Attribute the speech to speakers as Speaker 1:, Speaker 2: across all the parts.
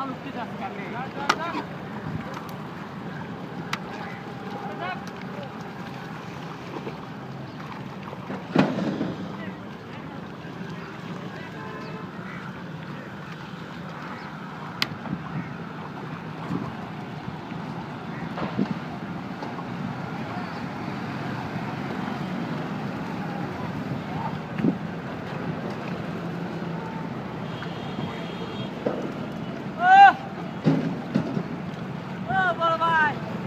Speaker 1: 안
Speaker 2: 웃기다.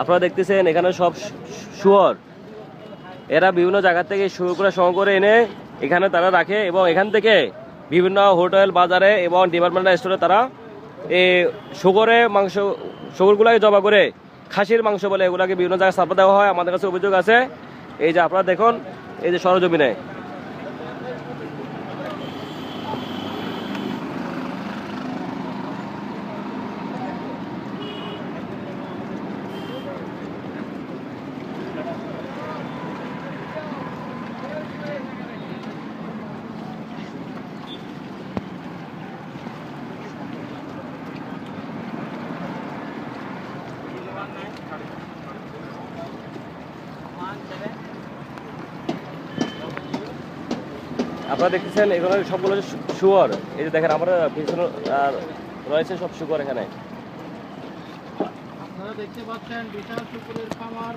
Speaker 3: আপনারা দেখতেছেন, এখানে সব শুয়োর। এরা বিভিন্ন জায়গা থেকে শুয়োরগুলো সংগ্রহ করে এনে এখানে তারা রাখে এবং এখান থেকে বিভিন্ন হোটেল, বাজারে এবং ডিপার্টমেন্টাল স্টোরে তারা এই শুগরে মাংস শুগরগুলাকে জবা করে খাসির মাংস বলে এগুলাকে বিভিন্ন জায়গায় সাপ্লাই দেওয়া হয়। আমাদের কাছে অভিযোগ আছে। এই যে আপনারা দেখুন, এই যে সরজমিনে আপনারা দেখতেছেন, এগুলো সবগুলো শুয়োর। এই যে দেখেন, আমরা পিছনে, আর রয়েছে সব শুকর এখানে।
Speaker 2: আপনারা দেখতে পাচ্ছেন বিশাল শুকুরের খামার।